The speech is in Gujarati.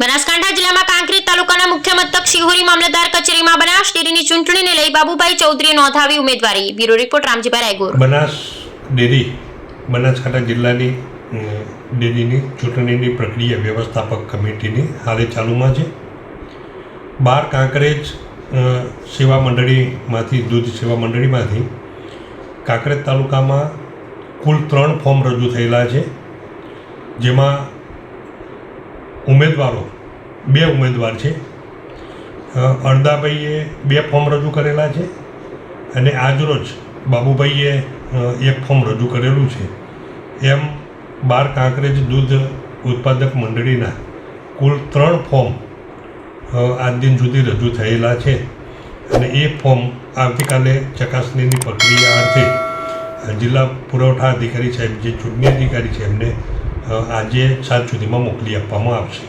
બનાસકાંઠા જિલ્લામાં કાંકરેજ તાલુકાના મુખ્ય મથક શિહોરી મામલતદાર કચેરીમાં બનાસ ડેરીની ચૂંટણીને લઈ બાબુભાઈ ચૌધરીએ નોંધાવી ઉમેદવારી. Bureau report, Ramjibhai Raigor. Banas dairy, Banaskantha જિલ્લાની ડેરીની ચૂંટણીની પ્રક્રિયા વ્યવસ્થાપક કમિટીની હાલે ચાલુમાં છે. બાર કાંકરેજ સેવા મંડળીમાંથી, દૂધ સેવા મંડળીમાંથી કાંકરેજ તાલુકામાં કુલ ત્રણ ફોર્મ રજૂ થયેલા છે. જેમાં ઉમેદવારો, બે ઉમેદવાર છે. અડદાભાઈએ બે ફોર્મ રજૂ કરેલા છે અને આજરોજ બાબુભાઈએ એક ફોર્મ રજૂ કરેલું છે. એમ બાર કાંકરેજ દૂધ ઉત્પાદક મંડળીના કુલ ત્રણ ફોર્મ આજ દિન સુધી રજૂ થયેલા છે. અને એ ફોર્મ આવતીકાલે ચકાસણીની પ્રક્રિયા અર્થે જિલ્લા પુરવઠા અધિકારી સાહેબ જે ચૂંટણી અધિકારી છે એમને આજે સાંજ સુધીમાં મોકલી આપવામાં આવશે.